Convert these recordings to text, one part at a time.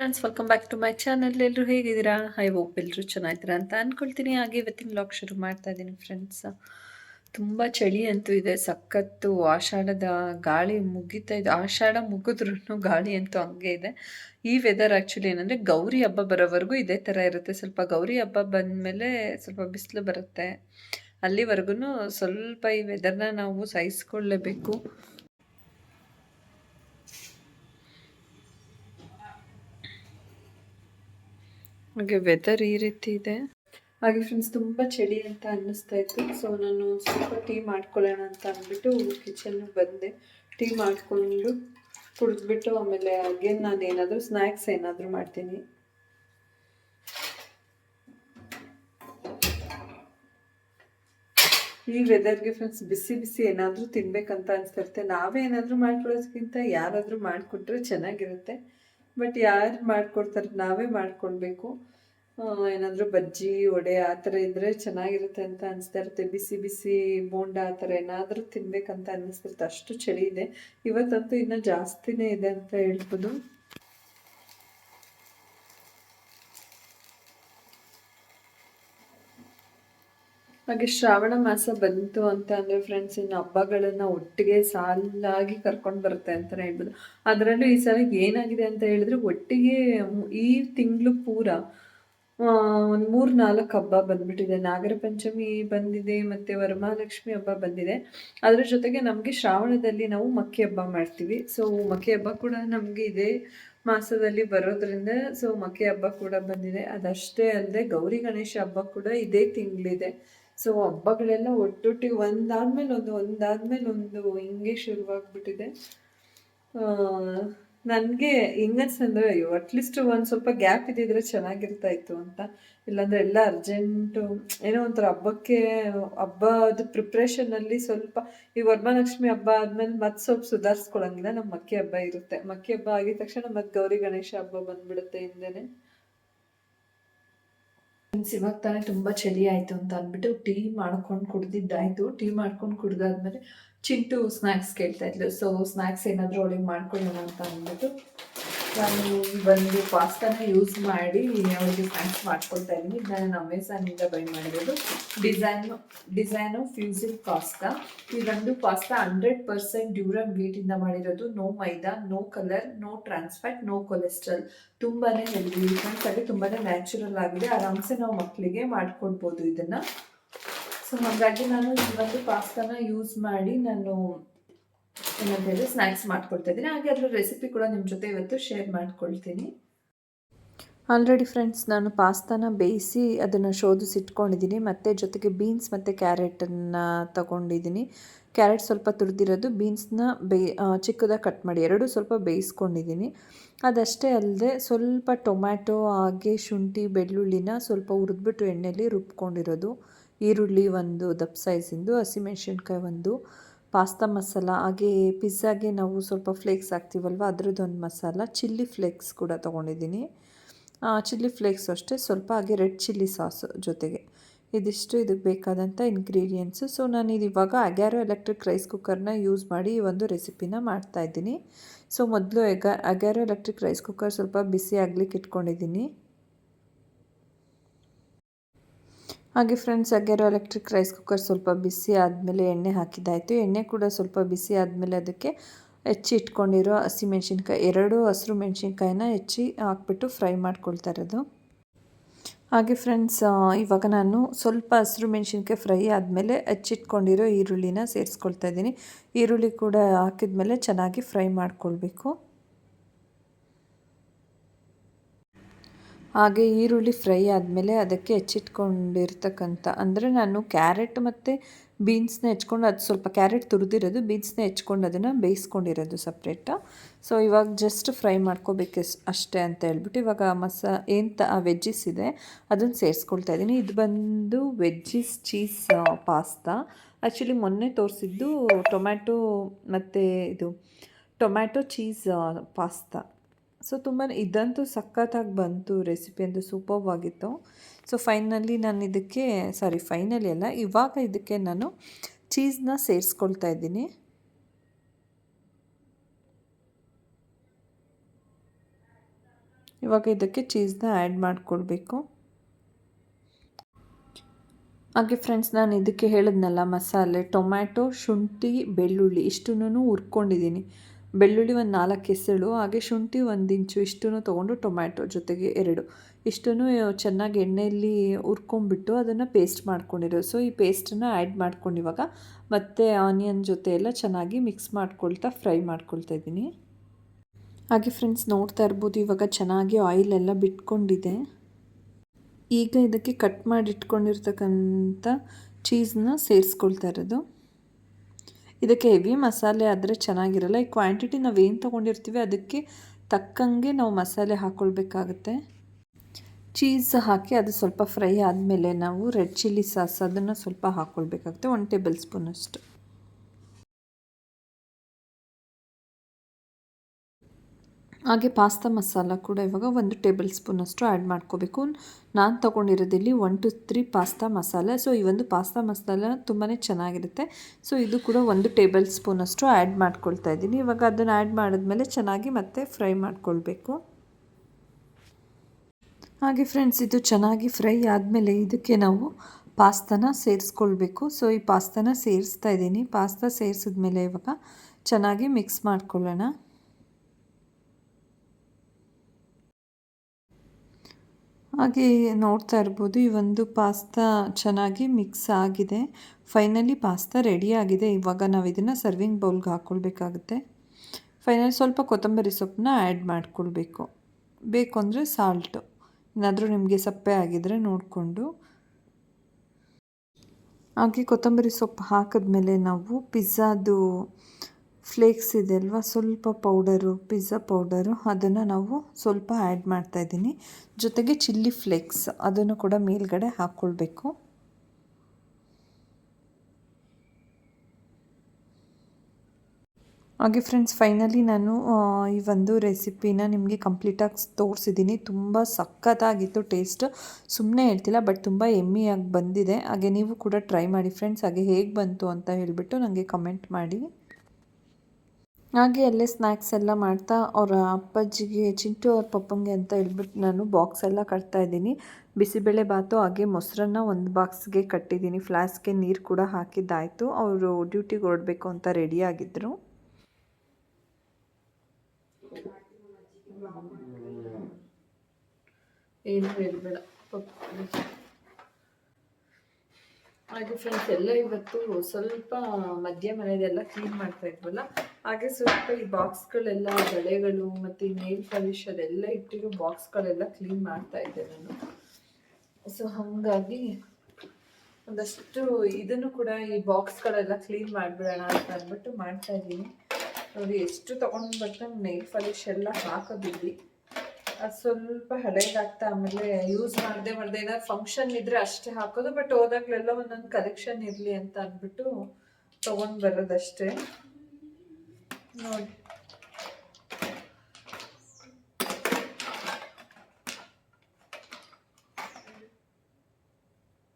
Friends welcome back to my channel ಎಲ್ಲರೂ ಹೇಗಿದ್ದೀರಾ? I hope ಎಲ್ಲರೂ ಚೆನ್ನಾಗಿದ್ದೀರಾ ಅಂತ ಅಂದ್ಕೊಳ್ತೀನಿ ಹಾಗೆ ಇವತ್ತಿನ ಲಾಕ್ ಶುರು ಮಾಡ್ತಾ ಇದ್ದೀನಿ ಫ್ರೆಂಡ್ಸ್ ತುಂಬ ಚಳಿ ಅಂತೂ ಇದೆ. ಸಖತ್ತು ಆಷಾಢದ ಗಾಳಿ ಮುಗಿತಾ ಇದೆ. ಆಷಾಢ ಮುಗಿದ್ರೂ ಗಾಳಿ ಅಂತೂ ಹಂಗೆ ಇದೆ. ಈ ವೆದರ್ ಆ್ಯಕ್ಚುಲಿ ಏನಂದರೆ ಗೌರಿ ಹಬ್ಬ ಬರೋವರೆಗೂ ಇದೇ ಥರ ಇರುತ್ತೆ. ಸ್ವಲ್ಪ ಗೌರಿ ಹಬ್ಬ ಬಂದಮೇಲೆ ಸ್ವಲ್ಪ ಬಿಸಿಲು ಬರುತ್ತೆ. ಅಲ್ಲಿವರೆಗೂ ಸ್ವಲ್ಪ ಈ ವೆದರ್ನ ನಾವು ಸಹಿಸ್ಕೊಳ್ಳೇಬೇಕು. ಹಾಗೆ ವೆದರ್ ಈ ರೀತಿ ಇದೆ. ಹಾಗೆ ಫ್ರೆಂಡ್ಸ್ ತುಂಬ ಚಳಿ ಅಂತ ಅನ್ನಿಸ್ತಾ ಇತ್ತು. ಸೊ ನಾನು ಸ್ವಲ್ಪ ಟೀ ಮಾಡ್ಕೊಳ್ಳೋಣ ಅಂತ ಅಂದ್ಬಿಟ್ಟು ಕಿಚನ್ ಬಂದೆ. ಟೀ ಮಾಡಿಕೊಂಡು ಕುಡಿದ್ಬಿಟ್ಟು ಆಮೇಲೆ ಅಗೇನ್ ನಾನು ಏನಾದರೂ ಸ್ನ್ಯಾಕ್ಸ್ ಏನಾದರೂ ಮಾಡ್ತೀನಿ. ಈ ವೆದರ್ಗೆ ಫ್ರೆಂಡ್ಸ್ ಬಿಸಿ ಬಿಸಿ ಏನಾದರೂ ತಿನ್ಬೇಕಂತ ಅನ್ಸ್ತಿರುತ್ತೆ. ನಾವೇ ಏನಾದರೂ ಮಾಡ್ಕೊಳ್ಳೋದಕ್ಕಿಂತ ಯಾರಾದರೂ ಮಾಡಿಕೊಟ್ರೆ ಚೆನ್ನಾಗಿರುತ್ತೆ. ಬಟ್ ಯಾರು ಮಾಡ್ಕೊಡ್ತಾರೆ, ನಾವೇ ಮಾಡ್ಕೊಳ್ಬೇಕು. ಏನಾದರೂ ಬಜ್ಜಿ, ವಡೆ ಆ ಥರ ಇದ್ದರೆ ಚೆನ್ನಾಗಿರುತ್ತೆ ಅಂತ ಅನಿಸ್ತಾ ಇರುತ್ತೆ. ಬಿಸಿ ಬಿಸಿ ಬೋಂಡ ಆ ಥರ ಏನಾದರೂ ತಿನ್ಬೇಕಂತ ಅನ್ನಿಸ್ತಿರುತ್ತೆ ಅಷ್ಟು ಚಳಿ ಇದೆ. ಇವತ್ತಂತೂ ಇನ್ನೂ ಜಾಸ್ತಿನೇ ಇದೆ ಅಂತ ಹೇಳ್ಬೋದು. ಹಾಗೆ ಶ್ರಾವಣ ಮಾಸ ಬಂತು ಅಂತ ಅಂದರೆ ಫ್ರೆಂಡ್ಸ್ ಇನ್ನು ಹಬ್ಬಗಳನ್ನು ಒಟ್ಟಿಗೆ ಸಾಲಾಗಿ ಕರ್ಕೊಂಡು ಬರುತ್ತೆ ಅಂತಲೇ ಹೇಳ್ಬೋದು. ಅದರಲ್ಲೂ ಈ ಸಲ ಏನಾಗಿದೆ ಅಂತ ಹೇಳಿದ್ರೆ ಒಟ್ಟಿಗೆ ಈ ತಿಂಗಳು ಪೂರ ಒಂದು ಮೂರು ನಾಲ್ಕು ಹಬ್ಬ ಬಂದ್ಬಿಟ್ಟಿದೆ. ನಾಗರ ಪಂಚಮಿ ಬಂದಿದೆ ಮತ್ತು ವರಮಹಾಲಕ್ಷ್ಮಿ ಹಬ್ಬ ಬಂದಿದೆ. ಅದರ ಜೊತೆಗೆ ನಮಗೆ ಶ್ರಾವಣದಲ್ಲಿ ನಾವು ಮಕ್ಕಿ ಹಬ್ಬ ಮಾಡ್ತೀವಿ. ಸೊ ಮಕ್ಕಿ ಹಬ್ಬ ಕೂಡ ನಮಗೆ ಇದೇ ಮಾಸದಲ್ಲಿ ಬರೋದ್ರಿಂದ ಸೊ ಮಕ್ಕಿ ಹಬ್ಬ ಕೂಡ ಬಂದಿದೆ. ಅದಷ್ಟೇ ಅಲ್ಲದೆ ಗೌರಿ ಗಣೇಶ ಹಬ್ಬ ಕೂಡ ಇದೇ ತಿಂಗಳಿದೆ. ಸೊ ಹಬ್ಬಗಳೆಲ್ಲ ಒಟ್ಟೊಟ್ಟಿಗೆ ಒಂದಾದ್ಮೇಲೆ ಒಂದು ಒಂದಾದ್ಮೇಲೆ ಒಂದು ಹಿಂಗೆ ಶುರುವಾಗ್ಬಿಟ್ಟಿದೆ. ನನಗೆ ಹೆಂಗನ್ಸಂದ್ರೆ ಅಯ್ಯೋ ಅಟ್ಲೀಸ್ಟ್ ಒಂದು ಸ್ವಲ್ಪ ಗ್ಯಾಪ್ ಇದ್ದಿದ್ರೆ ಚೆನ್ನಾಗಿರ್ತಾ ಇತ್ತು ಅಂತ. ಇಲ್ಲಾಂದ್ರೆ ಎಲ್ಲ ಅರ್ಜೆಂಟು ಏನೋ ಒಂಥರ ಹಬ್ಬಕ್ಕೆ, ಹಬ್ಬದ ಪ್ರಿಪ್ರೇಷನಲ್ಲಿ ಸ್ವಲ್ಪ ಈ ವರಮಹಾಲಕ್ಷ್ಮಿ ಹಬ್ಬ ಆದ್ಮೇಲೆ ಮತ್ತೆ ಸ್ವಲ್ಪ ಸುಧಾರಿಸ್ಕೊಳಂಗಿಲ್ಲ. ನಮ್ಮ ಮಕ್ಕಿ ಹಬ್ಬ ಇರುತ್ತೆ. ಮಕ್ಕಿ ಹಬ್ಬ ಆಗಿದ ತಕ್ಷಣ ಮತ್ತೆ ಗೌರಿ ಗಣೇಶ ಹಬ್ಬ ಬಂದ್ಬಿಡುತ್ತೆ ಹಿಂದೆನೆ. ಇವಾಗ ತಾನೇ ತುಂಬ ಚಳಿ ಆಯಿತು ಅಂತ ಅಂದ್ಬಿಟ್ಟು ಟೀ ಮಾಡ್ಕೊಂಡು ಕುಡ್ದಿದ್ದಾಯಿತು. ಟೀ ಮಾಡ್ಕೊಂಡು ಕುಡ್ದಾದ್ಮೇಲೆ ಚಿಂಟು ಸ್ನ್ಯಾಕ್ಸ್ ಕೇಳ್ತಾ ಇದ್ಲು. ಸೊ ಸ್ನ್ಯಾಕ್ಸ್ ಏನಾದರೂ ಅವಳಿಗೆ ಮಾಡ್ಕೊಳ್ಳೋಣ ಅಂತ ಅಂದ್ಬಿಟ್ಟು ನಾನು ಒಂದು ಪಾಸ್ತಾನ ಯೂಸ್ ಮಾಡಿ ಅವಳಿಗೆ ಸ್ನ್ಯಾಕ್ಸ್ ಮಾಡ್ಕೊಳ್ತಾ ಇದ್ದೀನಿ. ನಾನು ಅಮೆಝಾನಿಂದ ಬೈ ಮಾಡಿರೋದು. ಡಿಸೈನು ಡಿಸೈನು ಫ್ಯೂಸಿಕ್ ಪಾಸ್ತಾ ಈ ಒಂದು ಪಾಸ್ತಾ ಹಂಡ್ರೆಡ್ ಪರ್ಸೆಂಟ್ ಡ್ಯೂರಮ್ ವೀಟಿಂದ ಮಾಡಿರೋದು. No maida no colour no trans fat no cholesterol ತುಂಬಾ ಹೆಲ್ದಿ ಫ್ರೆಂಡ್ಸ್ ಆಗಿ ತುಂಬಾ ನ್ಯಾಚುರಲ್ ಆಗಿದೆ. ಆರಾಮ್ಸೆ ನಾವು ಮಕ್ಕಳಿಗೆ ಮಾಡ್ಕೊಡ್ಬೋದು ಇದನ್ನು. ಸೊ ಹಾಗಾಗಿ ನಾನು ಒಂದು ಪಾಸ್ತಾನ ಯೂಸ್ ಮಾಡಿ ನಾನು ಏನಂತ ಹೇಳಿದ್ರೆ ಸ್ನ್ಯಾಕ್ಸ್ ಮಾಡ್ಕೊಳ್ತಾ ಇದ್ದೀನಿ ಹಾಗೆ ಅದರ ರೆಸಿಪಿ ಕೂಡ ನಿಮ್ಮ ಜೊತೆ ಇವತ್ತು ಶೇರ್ ಮಾಡ್ಕೊಳ್ತೀನಿ. ಆಲ್ರೆಡಿ ಫ್ರೆಂಡ್ಸ್ ನಾನು ಪಾಸ್ತಾನ ಬೇಯಿಸಿ ಅದನ್ನು ಶೋಧಿಸಿಟ್ಕೊಂಡಿದ್ದೀನಿ ಮತ್ತು ಜೊತೆಗೆ ಬೀನ್ಸ್ ಮತ್ತು ಕ್ಯಾರೆಟನ್ನು ತಗೊಂಡಿದ್ದೀನಿ. ಕ್ಯಾರೆಟ್ ಸ್ವಲ್ಪ ತುರಿದಿರೋದು ಬೀನ್ಸ್ನ ಬೇ ಚಿಕ್ಕದಾಗಿ ಕಟ್ ಮಾಡಿ. ಎರಡೂ ಸ್ವಲ್ಪ ಬೇಯಿಸ್ಕೊಂಡಿದ್ದೀನಿ. ಅದಷ್ಟೇ ಅಲ್ಲದೆ ಸ್ವಲ್ಪ ಟೊಮ್ಯಾಟೊ, ಹಾಗೆ ಶುಂಠಿ, ಬೆಳ್ಳುಳ್ಳಿನ ಸ್ವಲ್ಪ ಹುರಿದ್ಬಿಟ್ಟು ಎಣ್ಣೆಯಲ್ಲಿ ರುಬ್ಕೊಂಡಿರೋದು. ಈರುಳ್ಳಿ ಒಂದು, ದಪ್ಪ ಸೈಜಿಂದು ಹಸಿಮೆಣ್ಸಿನ್ಕಾಯಿ ಒಂದು. ಪಾಸ್ತಾ ಮಸಾಲ, ಹಾಗೆ ಪಿಜ್ಜಾಗೆ ನಾವು ಸ್ವಲ್ಪ ಫ್ಲೇಕ್ಸ್ ಹಾಕ್ತೀವಲ್ವ, ಅದರದ್ದೊಂದು ಮಸಾಲ, ಚಿಲ್ಲಿ ಫ್ಲೇಕ್ಸ್ ಕೂಡ ತೊಗೊಂಡಿದ್ದೀನಿ. ಚಿಲ್ಲಿ ಫ್ಲೇಕ್ಸ್ ಅಷ್ಟೇ, ಸ್ವಲ್ಪ ಹಾಗೆ ರೆಡ್ ಚಿಲ್ಲಿ ಸಾಸ್ ಜೊತೆಗೆ. ಇದಿಷ್ಟು, ಇದಕ್ಕೆ ಬೇಕಾದಂಥ ಇಂಗ್ರೀಡಿಯೆಂಟ್ಸು ಸೊ ನಾನು ಇದು ಇವಾಗ ಅಗ್ಯಾರೋ ಎಲೆಕ್ಟ್ರಿಕ್ ರೈಸ್ ಕುಕ್ಕರ್ನ ಯೂಸ್ ಮಾಡಿ ಈ ಒಂದು ರೆಸಿಪಿನ ಮಾಡ್ತಾಯಿದ್ದೀನಿ ಸೊ ಮೊದಲು ಎಗ ಅಗ್ಯಾರೋ ಎಲೆಕ್ಟ್ರಿಕ್ ರೈಸ್ ಕುಕ್ಕರ್ ಸ್ವಲ್ಪ ಬಿಸಿ ಆಗ್ಲಿಕ್ಕೆ ಇಟ್ಕೊಂಡಿದ್ದೀನಿ. ಹಾಗೆ ಫ್ರೆಂಡ್ಸ್ ಆಗಿರೋ ಎಲೆಕ್ಟ್ರಿಕ್ ರೈಸ್ ಕುಕ್ಕರ್ ಸ್ವಲ್ಪ ಬಿಸಿ ಆದಮೇಲೆ ಎಣ್ಣೆ ಹಾಕಿದ್ದಾಯಿತು. ಎಣ್ಣೆ ಕೂಡ ಸ್ವಲ್ಪ ಬಿಸಿ ಆದಮೇಲೆ ಅದಕ್ಕೆ ಹೆಚ್ಚಿ ಇಟ್ಕೊಂಡಿರೋ ಹಸಿಮೆಣ್ಸಿನ್ಕಾಯಿ, ಎರಡು ಹಸಿರು ಮೆಣಸಿನ್ಕಾಯಿನ ಹೆಚ್ಚಿ ಹಾಕ್ಬಿಟ್ಟು ಫ್ರೈ ಮಾಡ್ಕೊಳ್ತಾ ಇರೋದು. ಹಾಗೆ ಫ್ರೆಂಡ್ಸ್ ಇವಾಗ ನಾನು ಸ್ವಲ್ಪ ಹಸಿರು ಮೆಣಸಿನ್ಕಾಯಿ ಫ್ರೈ ಆದಮೇಲೆ ಹೆಚ್ಚಿಟ್ಕೊಂಡಿರೋ ಈರುಳ್ಳಿನ ಸೇರಿಸ್ಕೊಳ್ತಾ ಇದ್ದೀನಿ. ಈರುಳ್ಳಿ ಕೂಡ ಹಾಕಿದ್ಮೇಲೆ ಚೆನ್ನಾಗಿ ಫ್ರೈ ಮಾಡ್ಕೊಳ್ಬೇಕು. ಹಾಗೆ ಈರುಳ್ಳಿ ಫ್ರೈ ಆದಮೇಲೆ ಅದಕ್ಕೆ ಹೆಚ್ಚಿಟ್ಕೊಂಡಿರ್ತಕ್ಕಂಥ, ಅಂದರೆ ನಾನು ಕ್ಯಾರೆಟ್ ಮತ್ತು ಬೀನ್ಸ್ನ ಹೆಚ್ಕೊಂಡು ಅದು ಸ್ವಲ್ಪ ಕ್ಯಾರೆಟ್ ತುರಿದಿರೋದು, ಬೀನ್ಸ್ನ ಹೆಚ್ಕೊಂಡು ಅದನ್ನು ಬೇಯಿಸ್ಕೊಂಡಿರೋದು ಸಪ್ರೇಟ. ಸೊ ಇವಾಗ ಜಸ್ಟ್ ಫ್ರೈ ಮಾಡ್ಕೋಬೇಕು ಅಷ್ಟೇ ಅಂತ ಹೇಳ್ಬಿಟ್ಟು ಇವಾಗ ಮಸಾ ಏನು ಆ ವೆಜ್ಜಿಸ್ ಇದೆ ಅದನ್ನು ಸೇರಿಸ್ಕೊಳ್ತಾ ಇದ್ದೀನಿ. ಇದು ಬಂದು ವೆಜ್ಜಿಸ್ ಚೀಸ್ ಪಾಸ್ತಾ ಆ್ಯಕ್ಚುಲಿ ಮೊನ್ನೆ ತೋರಿಸಿದ್ದು ಟೊಮ್ಯಾಟೊ ಮತ್ತು ಇದು ಟೊಮ್ಯಾಟೊ ಚೀಸ್ ಪಾಸ್ತಾ ಸೊ ತುಂಬ ಇದಂತೂ ಸಖತ್ತಾಗಿ ಬಂತು ರೆಸಿಪಿ ಅಂತೂ ಸೂಪರ್ವಾಗಿತ್ತು ಸೊ ಫೈನಲಿ ನಾನು ಇದಕ್ಕೆ ಸಾರಿ ಫೈನಲಿ ಅಲ್ಲ, ಇವಾಗ ಇದಕ್ಕೆ ನಾನು ಚೀಸ್ನ ಸೇರಿಸ್ಕೊಳ್ತಾ ಇದ್ದೀನಿ. ಇವಾಗ ಇದಕ್ಕೆ ಚೀಸ್ನ ಆ್ಯಡ್ ಮಾಡಿಕೊಳ್ಬೇಕು. ಹಾಗೆ ಫ್ರೆಂಡ್ಸ್ ನಾನು ಇದಕ್ಕೆ ಹೇಳಿದ್ನಲ್ಲ ಮಸಾಲೆ, ಟೊಮ್ಯಾಟೊ, ಶುಂಠಿ, ಬೆಳ್ಳುಳ್ಳಿ ಇಷ್ಟನ್ನು ಹುರ್ಕೊಂಡಿದ್ದೀನಿ. ಬೆಳ್ಳುಳ್ಳಿ ಒಂದು ನಾಲ್ಕು ಎಸಳು, ಹಾಗೆ ಶುಂಠಿ ಒಂದು ಇಂಚು ಇಷ್ಟನ್ನು ತೊಗೊಂಡು ಟೊಮ್ಯಾಟೊ ಜೊತೆಗೆ ಎರಡು. ಇಷ್ಟನ್ನು ಚೆನ್ನಾಗಿ ಎಣ್ಣೆಯಲ್ಲಿ ಹುರ್ಕೊಂಬಿಟ್ಟು ಅದನ್ನು ಪೇಸ್ಟ್ ಮಾಡ್ಕೊಂಡಿರೋ ಸೊ ಈ ಪೇಸ್ಟನ್ನು ಆ್ಯಡ್ ಮಾಡ್ಕೊಂಡು ಇವಾಗ ಮತ್ತು ಆನಿಯನ್ ಜೊತೆ ಎಲ್ಲ ಚೆನ್ನಾಗಿ ಮಿಕ್ಸ್ ಮಾಡ್ಕೊಳ್ತಾ ಫ್ರೈ ಮಾಡ್ಕೊಳ್ತಾ ಇದ್ದೀನಿ. ಹಾಗೆ ಫ್ರೆಂಡ್ಸ್ ನೋಡ್ತಾ ಇರ್ಬೋದು, ಇವಾಗ ಚೆನ್ನಾಗಿ ಆಯಿಲ್ ಎಲ್ಲ ಬಿಟ್ಕೊಂಡಿದೆ. ಈಗ ಇದಕ್ಕೆ ಕಟ್ ಮಾಡಿ ಚೀಸನ್ನ ಚೀಸ್ನ ಸೇರಿಸ್ಕೊಳ್ತಾ ಇರೋದು. ಇದಕ್ಕೆ ಹೆವಿ ಮಸಾಲೆ ಆದರೆ ಚೆನ್ನಾಗಿರಲ್ಲ. ಈ ಕ್ವಾಂಟಿಟಿ ನಾವು ಏನು ತೊಗೊಂಡಿರ್ತೀವಿ ಅದಕ್ಕೆ ತಕ್ಕಂಗೆ ನಾವು ಮಸಾಲೆ ಹಾಕ್ಕೊಳ್ಬೇಕಾಗತ್ತೆ ಚೀಸ್ ಹಾಕಿ ಅದು ಸ್ವಲ್ಪ ಫ್ರೈ ಆದಮೇಲೆ ನಾವು ರೆಡ್ ಚಿಲ್ಲಿ ಸಾಸ್ ಅದನ್ನು ಸ್ವಲ್ಪ ಹಾಕ್ಕೊಳ್ಬೇಕಾಗುತ್ತೆ ಒನ್ ಟೇಬಲ್ ಸ್ಪೂನಷ್ಟು ಹಾಗೆ ಪಾಸ್ತಾ ಮಸಾಲ ಕೂಡ ಇವಾಗ ಒಂದು ಟೇಬಲ್ ಸ್ಪೂನಷ್ಟು ಆ್ಯಡ್ ಮಾಡ್ಕೋಬೇಕು. ನಾನು ತೊಗೊಂಡಿರೋದಿಲ್ಲಿ one two three pasta masala. So ಈ ಒಂದು ಪಾಸ್ತಾ ಮಸಾಲ ತುಂಬಾ ಚೆನ್ನಾಗಿರುತ್ತೆ. ಸೊ ಇದು ಕೂಡ ಒಂದು ಟೇಬಲ್ ಸ್ಪೂನಷ್ಟು ಆ್ಯಡ್ ಮಾಡ್ಕೊಳ್ತಾ ಇದ್ದೀನಿ. ಇವಾಗ ಅದನ್ನು ಆ್ಯಡ್ ಮಾಡಿದ್ಮೇಲೆ ಚೆನ್ನಾಗಿ ಮತ್ತೆ ಫ್ರೈ ಮಾಡ್ಕೊಳ್ಬೇಕು. ಹಾಗೆ ಫ್ರೆಂಡ್ಸ್ ಇದು ಚೆನ್ನಾಗಿ ಫ್ರೈ ಆದಮೇಲೆ ಇದಕ್ಕೆ ನಾವು ಪಾಸ್ತಾನ ಸೇರಿಸ್ಕೊಳ್ಬೇಕು. ಸೊ ಈ ಪಾಸ್ತಾನ ಸೇರಿಸ್ತಾ ಇದ್ದೀನಿ. ಪಾಸ್ತಾ ಸೇರಿಸಿದ್ಮೇಲೆ ಇವಾಗ ಚೆನ್ನಾಗಿ ಮಿಕ್ಸ್ ಮಾಡ್ಕೊಳ್ಳೋಣ. ಹಾಗೆ ನೋಡ್ತಾ ಇರ್ಬೋದು, ಈ ಒಂದು ಪಾಸ್ತಾ ಚೆನ್ನಾಗಿ ಮಿಕ್ಸ್ ಆಗಿದೆ. ಫೈನಲಿ ಪಾಸ್ತಾ ರೆಡಿ ಆಗಿದೆ. ಇವಾಗ ನಾವು ಇದನ್ನು ಸರ್ವಿಂಗ್ ಬೌಲ್ಗೆ ಹಾಕ್ಕೊಳ್ಬೇಕಾಗುತ್ತೆ ಫೈನಲ್ ಸ್ವಲ್ಪ ಕೊತ್ತಂಬರಿ ಸೊಪ್ಪನ್ನ ಆ್ಯಡ್ ಮಾಡಿಕೊಳ್ಬೇಕು. ಬೇಕು ಅಂದರೆ ಸಾಲ್ಟು. ಏನಾದರೂ ನಿಮಗೆ ಸಪ್ಪೆ ಆಗಿದರೆ ನೋಡಿಕೊಂಡು. ಹಾಗೆ ಕೊತ್ತಂಬರಿ ಸೊಪ್ಪು ಹಾಕಿದ್ಮೇಲೆ ನಾವು ಪಿಜ್ಜಾದು ಫ್ಲೇಕ್ಸ್ ಇದೆ ಅಲ್ವಾ ಸ್ವಲ್ಪ ಪೌಡರು, ಪಿಜ್ಜಾ ಪೌಡರು, ಅದನ್ನು ನಾವು ಸ್ವಲ್ಪ ಆ್ಯಡ್ ಮಾಡ್ತಾಯಿದ್ದೀನಿ ಜೊತೆಗೆ ಚಿಲ್ಲಿ ಫ್ಲೇಕ್ಸ್, ಅದನ್ನು ಕೂಡ ಮೇಲ್ಗಡೆ ಹಾಕ್ಕೊಳ್ಬೇಕು ಹಾಗೆ ಫ್ರೆಂಡ್ಸ್ ಫೈನಲಿ ನಾನು ಈ ಒಂದು ರೆಸಿಪಿನ ನಿಮಗೆ ಕಂಪ್ಲೀಟಾಗಿ ತೋರಿಸಿದ್ದೀನಿ. ತುಂಬ ಸಖತ್ತಾಗಿತ್ತು ಟೇಸ್ಟ್ ಸುಮ್ಮನೆ ಹೇಳ್ತಿಲ್ಲ ಬಟ್ ತುಂಬ ಎಮ್ಮಿಯಾಗಿ ಬಂದಿದೆ. ಹಾಗೆ ನೀವು ಕೂಡ ಟ್ರೈ ಮಾಡಿ ಫ್ರೆಂಡ್ಸ್ ಹಾಗೆ ಹೇಗೆ ಬಂತು ಅಂತ ಹೇಳಿಬಿಟ್ಟು ನನಗೆ ಕಮೆಂಟ್ ಮಾಡಿ. ಹಾಗೆ ಅಲ್ಲೇ ಸ್ನ್ಯಾಕ್ಸ್ ಎಲ್ಲ ಮಾಡ್ತಾ ಅವರ ಅಪ್ಪಾಜಿಗೆ, ಚಿಂಟು ಅವ್ರ ಪಪ್ಪಂಗೆ ಅಂತ ಹೇಳ್ಬಿಟ್ಟು ನಾನು ಬಾಕ್ಸ್ ಎಲ್ಲ ಕಟ್ತಾ ಇದ್ದೀನಿ. ಬಿಸಿಬೇಳೆ ಬಾತು, ಹಾಗೆ ಮೊಸರನ್ನ ಒಂದು ಬಾಕ್ಸ್ಗೆ ಕಟ್ಟಿದ್ದೀನಿ. ಫ್ಲಾಸ್ಕ್ಗೆ ನೀರು ಕೂಡ ಹಾಕಿದ್ದಾಯಿತು. ಅವರು ಡ್ಯೂಟಿಗೆ ಹೊರಡಬೇಕು ಅಂತ ರೆಡಿಯಾಗಿದ್ದರು ಏನು ಹಾಗೆ ಫ್ರೆಂಡ್ಸ್ ಎಲ್ಲ ಇವತ್ತು ಸ್ವಲ್ಪ ಮಧ್ಯ ಮನೆಯದೆಲ್ಲ ಕ್ಲೀನ್ ಮಾಡ್ತಾ ಇದ್ವಲ್ಲ ಹಾಗೆ ಸ್ವಲ್ಪ ಈ ಬಾಕ್ಸ್ಗಳೆಲ್ಲ ಬಳೆಗಳು ಮತ್ತು ನೇಲ್ ಪಾಲಿಶ್ ಅದೆಲ್ಲ ಇಟ್ಟಿರೋ ಬಾಕ್ಸ್ಗಳೆಲ್ಲ ಕ್ಲೀನ್ ಮಾಡ್ತಾ ಇದ್ದೆ ನಾನು. ಸೊ ಹಾಗಾಗಿ ಒಂದಷ್ಟು ಇದನ್ನು ಕೂಡ ಈ ಬಾಕ್ಸ್ಗಳೆಲ್ಲ ಕ್ಲೀನ್ ಮಾಡಿಬಿಡೋಣ ಅಂತ ಅಂದ್ಬಿಟ್ಟು ಮಾಡ್ತಾ ಇದ್ದೀನಿ. ನೋಡಿ, ಎಷ್ಟು ತೊಗೊಂಡು ಬರ್ತಾನೆ ನೇಲ್ ಪಾಲಿಶ್ ಎಲ್ಲ ಹಾಕೋದಿದ್ವಿ ಅದು ಸ್ವಲ್ಪ ಹಳೇದಾಗ್ತಾ ಆಮೇಲೆ ಯೂಸ್ ಮಾಡದೆ ಮಾಡದೆ ಏನಾದ್ರು ಫಂಕ್ಷನ್ ಇದ್ರೆ ಅಷ್ಟೇ ಹಾಕೋದು ಬಟ್ ಹೋದಾಗ್ಲೆಲ್ಲ ಒಂದೊಂದು ಕಲೆಕ್ಷನ್ ಇರಲಿ ಅಂತ ಅಂದ್ಬಿಟ್ಟು ತೊಗೊಂಡು ಬರೋದಷ್ಟೇ. ನೋಡಿ.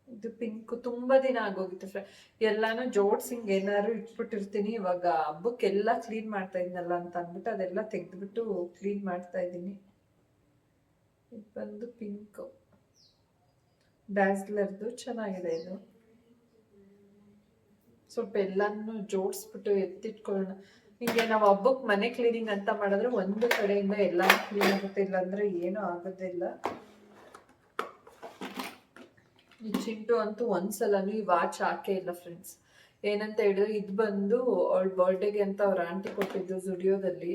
ಇದು ಪಿಂಕ್ ತುಂಬಾ ದಿನ ಆಗೋಗಿತ್ತು ಫ್ರೆ ಎಲ್ಲಾನು ಜೋಡ್ಸಿ ಹಿಂಗೆ ಏನಾದ್ರು ಇಟ್ಬಿಟ್ಟಿರ್ತೀನಿ. ಇವಾಗ ಹಬ್ಬಕ್ಕೆಲ್ಲ ಕ್ಲೀನ್ ಮಾಡ್ತಾ ಇದ್ನಲ್ಲ ಅಂತ ಅಂದ್ಬಿಟ್ಟು ಅದೆಲ್ಲ ತೆಗೆದ್ಬಿಟ್ಟು ಕ್ಲೀನ್ ಮಾಡ್ತಾ ಇದ್ದೀನಿ. ಇದು ಬಂದು ಪಿಂಕ್ ಡ್ಯಾಸ್ಲರ್ದು ಚೆನ್ನಾಗಿದೆ ಇದು. ಸ್ವಲ್ಪ ಎಲ್ಲಾನು ಜೋಡಿಸ್ಬಿಟ್ಟು ಎತ್ತಿಟ್ಕೊಳ್ಳೋಣ. ಹಿಂಗೆ ನಾವು ಹಬ್ಬಕ್ಕೆ ಮನೆ ಕ್ಲೀನಿಂಗ್ ಅಂತ ಮಾಡಿದ್ರೆ ಒಂದು ಕಡೆಯಿಂದ ಎಲ್ಲ ಕ್ಲೀನ್ ಆಗುತ್ತೆ, ಇಲ್ಲಾಂದ್ರೆ ಏನೂ ಆಗೋದಿಲ್ಲ ಈ ಚಿಂಟು ಅಂತೂ ಒಂದ್ಸಲನೂ ಈ ವಾಚ್ ಹಾಕೇ ಇಲ್ಲ ಫ್ರೆಂಡ್ಸ್ ಏನಂತ ಹೇಳಿದ್ರೆ ಇದು ಬಂದು ಅವಳ ಬರ್ಡೇಗೆ ಅಂತ ಅವ್ರ ಆಂಟಿ ಕೊಟ್ಟಿದ್ದು ಜುಡಿಯೋದಲ್ಲಿ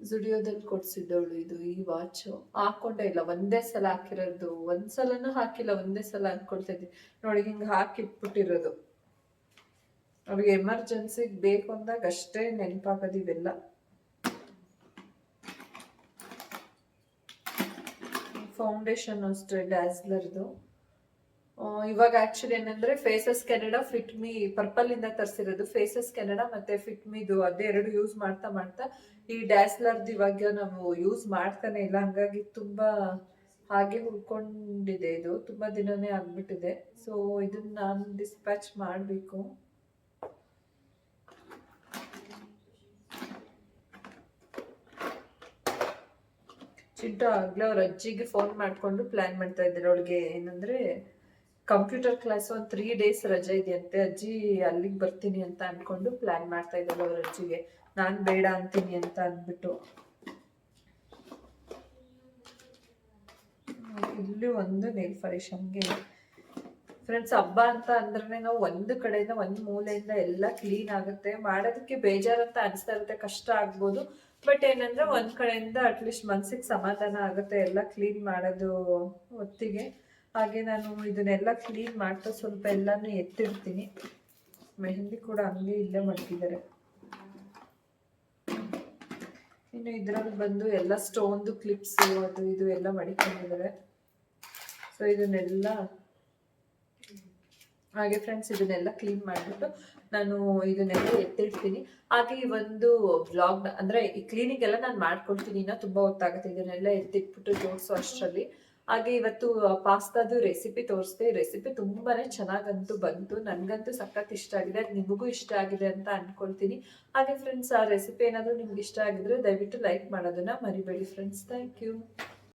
ಜುಡಿಯೋದಲ್ಲಿ ಕೊಡ್ಸಿದ್ದವಳು ಇದು, ಈ ವಾಚು ಹಾಕೊಂಡೇ ಇಲ್ಲ, ಒಂದೇ ಸಲ ಹಾಕಿರೋದು. ಒಂದ್ಸಲನೂ ಹಾಕಿಲ್ಲ, ಒಂದೇ ಸಲ ಹಾಕೊಳ್ತಾ ನೋಡಿ ಹಿಂಗೆ ಹಾಕಿಟ್ಬಿಟ್ಟಿರೋದು. ಅವ್ರಿಗೆ ಎಮರ್ಜೆನ್ಸಿಗೆ ಬೇಕು ಅಂದಾಗ ಅಷ್ಟೇ ನೆನಪಾಗೋದು ಇವೆಲ್ಲ ಫೌಂಡೇಶನ್ ಅಷ್ಟೇ ಡ್ಯಾಸ್ಲರ್ದು ಇವಾಗ ಆಕ್ಚುಲಿ ಏನಂದ್ರೆ Faces Canada Fit Me purple ತರಿಸಿರೋದು. Faces Canada ಮತ್ತೆ ಫಿಟ್ ಮೀದು ಅದೆರಡು ಯೂಸ್ ಮಾಡ್ತಾ ಮಾಡ್ತಾ ಈ ಡ್ಯಾಸ್ಲರ್ದು ಇವಾಗ ನಾವು ಯೂಸ್ ಮಾಡ್ತಾನೆ ಇಲ್ಲ. ಹಂಗಾಗಿ ತುಂಬಾ ಹಾಗೆ ಉಳ್ಕೊಂಡಿದೆ ಇದು. ತುಂಬಾ ದಿನನೇ ಆಗಿಬಿಟ್ಟಿದೆ. ಸೊ ಇದನ್ನ ನಾನು ಡಿಸ್ಪ್ಯಾಚ್ ಮಾಡಬೇಕು. ಚಿಂಟು ಆಗ್ಲೇ ಅವ್ರ ಅಜ್ಜಿಗೆ ಫೋನ್ ಮಾಡ್ಕೊಂಡು ಪ್ಲಾನ್ ಮಾಡ್ತಾ ಇದ್ದಾರೆ. ಅವಳಿಗೆ ಏನಂದ್ರೆ ಕಂಪ್ಯೂಟರ್ ಕ್ಲಾಸ್ ಒಂದು ತ್ರೀ ಡೇಸ್ ರಜೆ ಇದೆಯಂತೆ. ಅಜ್ಜಿ ಅಲ್ಲಿಗೆ ಬರ್ತೀನಿ ಅಂತ ಅನ್ಕೊಂಡು ಪ್ಲಾನ್ ಮಾಡ್ತಾ ಇದ್ದಾಳೆ ಅವ್ರ ಅಜ್ಜಿಗೆ. ನಾನ್ ಬೇಡ ಅಂತೀನಿ ಅಂತ ಅಂದ್ಬಿಟ್ಟು. ಇಲ್ಲಿ ಒಂದು ನೇಲ್ ಪಾಲಿಶ್ ಹಂಗೆ ಫ್ರೆಂಡ್ಸ್ ಹಬ್ಬ ಅಂತ ಅಂದ್ರೆ ನಾವು ಒಂದು ಕಡೆಯಿಂದ ಒಂದು ಮೂಲೆಯಿಂದ ಎಲ್ಲ ಕ್ಲೀನ್ ಆಗುತ್ತೆ. ಮಾಡೋದಕ್ಕೆ ಬೇಜಾರಂತ ಅನಿಸ್ತಾ ಇರುತ್ತೆ. ಕಷ್ಟ ಆಗ್ಬೋದು. ಬಟ್ ಏನಂದ್ರೆ ಒಂದ್ ಕಡೆಯಿಂದ ಅಟ್ಲೀಸ್ಟ್ ಮನ್ಸಿಗೆ ಸಮಾಧಾನ ಆಗುತ್ತೆ, ಎಲ್ಲ ಕ್ಲೀನ್ ಮಾಡೋದು ಹೊತ್ತಿಗೆ. ಹಾಗೆ ನಾನು ಇದನ್ನೆಲ್ಲ ಕ್ಲೀನ್ ಮಾಡ್ತಾ ಸ್ವಲ್ಪ ಎಲ್ಲಾನು ಎತ್ತಿರ್ತೀನಿ ಮೆಹಂದಿ ಕೂಡ ಹಂಗೆ ಇಲ್ಲೇ ಮಡಗಿದ್ದಾರೆ. ಇನ್ನು ಇದ್ರಲ್ಲಿ ಬಂದು ಎಲ್ಲ ಸ್ಟೋನ್ದು ಕ್ಲಿಪ್ಸ್ ಅದು ಇದು ಎಲ್ಲ ಮಡಿಕೊಂಡಿದ್ದಾರೆ ಸೊ ಇದನ್ನೆಲ್ಲ ಹಾಗೆ ಫ್ರೆಂಡ್ಸ್ ಇದನ್ನೆಲ್ಲ ಕ್ಲೀನ್ ಮಾಡಿಬಿಟ್ಟು ನಾನು ಇದನ್ನೆಲ್ಲ ಎತ್ತಿಡ್ತೀನಿ. ಹಾಗೆ ಈ ಒಂದು ಬ್ಲಾಗ್ ಅಂದ್ರೆ ಈ ಕ್ಲೀನಿಂಗ್ ಎಲ್ಲ ನಾನು ಮಾಡ್ಕೊಳ್ತೀನಿ ಇನ್ನೂ ತುಂಬಾ ಹೊತ್ತಾಗುತ್ತೆ. ಇದನ್ನೆಲ್ಲ ಎತ್ತಿಟ್ಬಿಟ್ಟು ಜೋಡಿಸೋ ಅಷ್ಟರಲ್ಲಿ. ಹಾಗೆ ಇವತ್ತು ಪಾಸ್ತಾದು ರೆಸಿಪಿ ತೋರಿಸ್ದೆ. ರೆಸಿಪಿ ತುಂಬಾನೇ ಚೆನ್ನಾಗಂತೂ ಬಂತು. ನನಗಂತೂ ಸಖತ್ ಇಷ್ಟ ಆಗಿದೆ. ಅದು ನಿಮಗೂ ಇಷ್ಟ ಆಗಿದೆ ಅಂತ ಅಂದ್ಕೊಳ್ತೀನಿ ಹಾಗೆ ಫ್ರೆಂಡ್ಸ್ ಆ ರೆಸಿಪಿ ಏನಾದರೂ ನಿಮ್ಗೆ ಇಷ್ಟ ಆಗಿದ್ರೆ ದಯವಿಟ್ಟು ಲೈಕ್ ಮಾಡೋದನ್ನ ಮರಿಬೇಡಿ ಫ್ರೆಂಡ್ಸ್ ಥ್ಯಾಂಕ್ ಯು